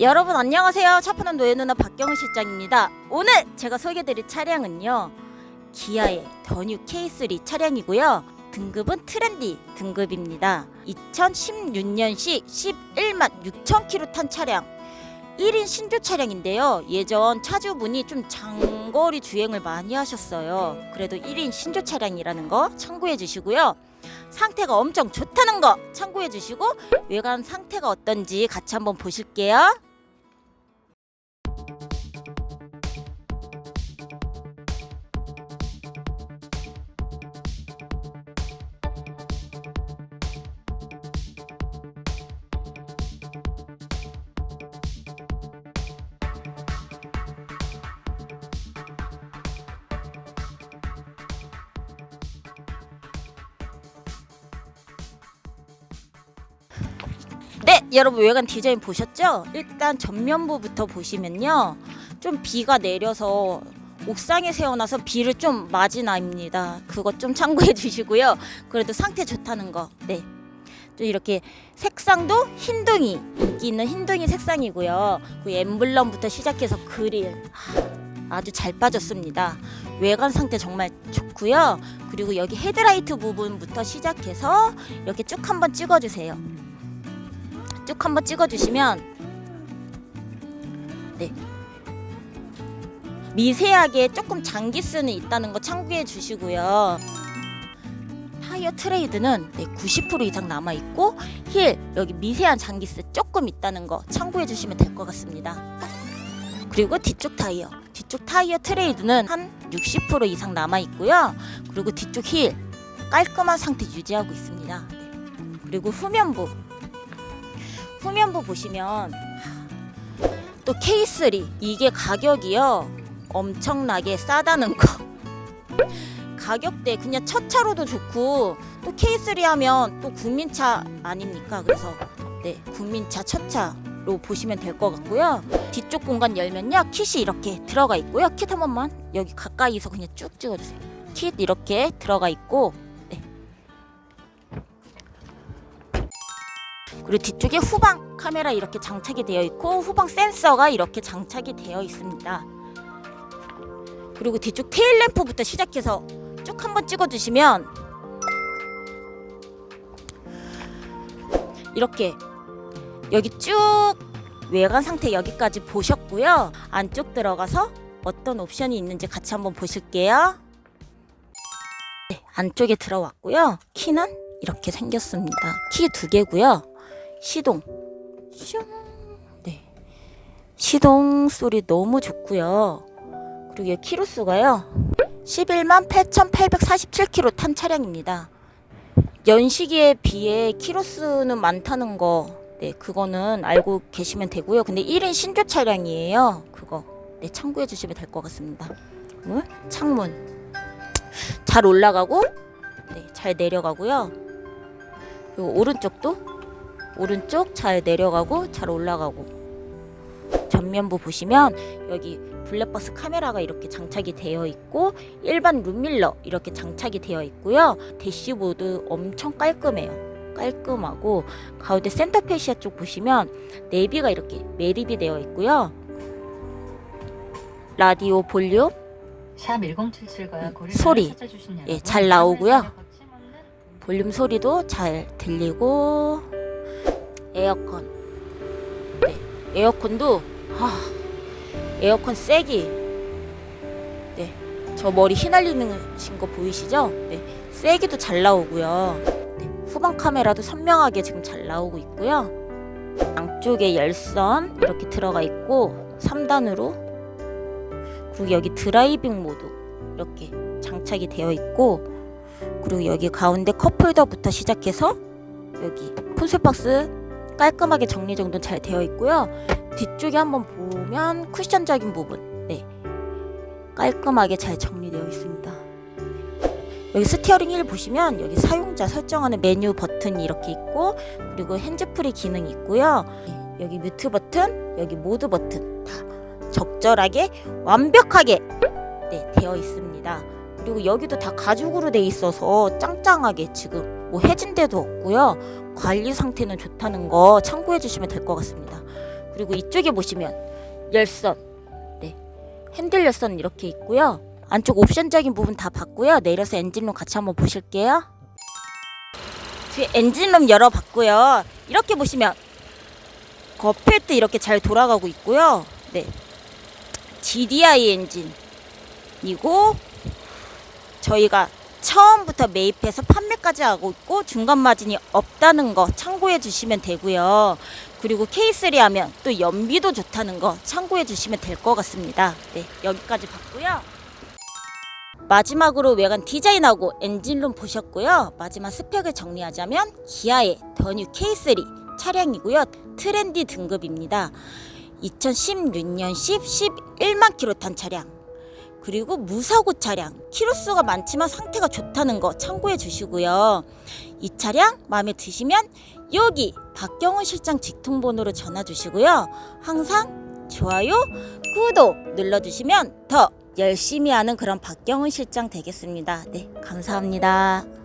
여러분 안녕하세요. 차분한 노예 누나 박경은 실장입니다. 오늘 제가 소개드릴 차량은요. 기아의 더뉴 K3 차량이고요. 등급은 트렌디 등급입니다. 2016년식 11만 6천 킬로 탄 차량. 1인 신조 차량인데요. 예전 차주분이 좀 장거리 주행을 많이 하셨어요. 그래도 1인 신조 차량이라는 거 참고해 주시고요. 상태가 엄청 좋다는 거 참고해 주시고 외관 상태가 어떤지 같이 한번 보실게요. 네, 여러분 외관 디자인 보셨죠? 일단 전면부부터 보시면요. 좀 비가 내려서 옥상에 세워놔서 비를 좀 맞이 납니다. 그거 좀 참고해 주시고요. 그래도 상태 좋다는 거. 네. 또 이렇게 색상도 흰둥이 인기 있는 흰둥이 색상이고요. 그 엠블럼부터 시작해서 그릴 하, 아주 잘 빠졌습니다. 외관 상태 정말 좋고요. 그리고 여기 헤드라이트 부분부터 시작해서 이렇게 쭉 한번 찍어주세요. 쭉 한번 찍어주시면 네 미세하게 조금 장기스는 있다는 거 참고해 주시고요. 타이어 트레이드는 네, 90% 이상 남아 있고 힐 여기 미세한 장기스 조금 있다는 거 참고해 주시면 될 것 같습니다. 그리고 뒤쪽 타이어 뒤쪽 타이어 트레이드는 한 60% 이상 남아 있고요. 그리고 뒤쪽 힐 깔끔한 상태 유지하고 있습니다. 네. 그리고 후면부 후면부 보시면 또 K3 이게 가격이요. 엄청나게 싸다는 거. 가격대 그냥 첫 차로도 좋고 또 K3 하면 또 국민차 아닙니까? 그래서 네 국민차 첫 차로 보시면 될 것 같고요. 뒤쪽 공간 열면요. 킷이 이렇게 들어가 있고요. 킷 한 번만 여기 가까이서 그냥 쭉 찍어주세요. 킷 이렇게 들어가 있고 그리고 뒤쪽에 후방 카메라 이렇게 장착이 되어 있고 후방 센서가 이렇게 장착이 되어 있습니다. 그리고 뒤쪽 테일 램프부터 시작해서 쭉 한번 찍어주시면 이렇게 여기 쭉 외관 상태 여기까지 보셨고요. 안쪽 들어가서 어떤 옵션이 있는지 같이 한번 보실게요. 네, 안쪽에 들어왔고요. 키는 이렇게 생겼습니다. 키 두 개고요. 시동 슝. 네. 시동 소리 너무 좋고요. 그리고 이 키로수가요. 11만 8,847km 탄 차량입니다. 연식에 비해 키로수는 많다는 거, 네, 그거는 알고 계시면 되고요. 근데 1인 신조 차량이에요. 그거, 네, 참고해 주시면 될 것 같습니다. 어? 창문. 잘 올라가고, 네, 잘 내려가고요. 그리고 오른쪽도 오른쪽 잘 내려가고 잘 올라가고. 전면부 보시면 여기 블랙박스 카메라가 이렇게 장착이 되어 있고 일반 룸밀러 이렇게 장착이 되어 있고요. 대시보드 엄청 깔끔해요. 깔끔하고 가운데 센터페시아 쪽 보시면 내비가 이렇게 매립이 되어 있고요. 라디오 볼륨. 샵 1077과 고릴라를 소리. 예, 잘 나오고요. 볼륨 소리도 잘 들리고 에어컨. 네 에어컨도 아 에어컨 세기. 네 저 머리 휘날리는 거 보이시죠? 네 세기도 잘 나오고요. 네, 후방 카메라도 선명하게 지금 잘 나오고 있고요. 양쪽에 열선 이렇게 들어가 있고 3단으로 그리고 여기 드라이빙 모드 이렇게 장착이 되어 있고 그리고 여기 가운데 컵홀더부터 시작해서 여기 콘솔박스 깔끔하게 정리 정돈 잘 되어 있고요. 뒤쪽에 한번 보면 쿠션적인 부분, 네 깔끔하게 잘 정리되어 있습니다. 여기 스티어링 휠 보시면 여기 사용자 설정하는 메뉴 버튼이 이렇게 있고 그리고 핸즈프리 기능이 있고요. 네, 여기 뮤트 버튼, 여기 모드 버튼 다 적절하게 완벽하게 네, 되어 있습니다. 그리고 여기도 다 가죽으로 돼 있어서 짱짱하게 지금 뭐 해진 데도 없고요. 관리 상태는 좋다는 거 참고해 주시면 될 것 같습니다. 그리고 이쪽에 보시면 열선, 네, 핸들 열선 이렇게 있고요. 안쪽 옵션적인 부분 다 봤고요. 내려서 엔진룸 같이 한번 보실게요. 뒤에 엔진룸 열어봤고요. 이렇게 보시면 거필트 이렇게 잘 돌아가고 있고요. 네, GDI 엔진이고 저희가 처음부터 매입해서 판매까지 하고 있고 중간 마진이 없다는 거 참고해 주시면 되고요. 그리고 K3 하면 또 연비도 좋다는 거 참고해 주시면 될 것 같습니다. 네, 여기까지 봤고요. 마지막으로 외관 디자인하고 엔진룸 보셨고요. 마지막 스펙을 정리하자면 기아의 더뉴 K3 차량이고요. 트렌디 등급입니다. 2016년식 11만 킬로 탄 차량. 그리고 무사고 차량 키로수가 많지만 상태가 좋다는 거 참고해 주시고요. 이 차량 마음에 드시면 여기 박경훈 실장 직통번호로 전화 주시고요. 항상 좋아요, 구독 눌러주시면 더 열심히 하는 그런 박경훈 실장 되겠습니다. 네, 감사합니다.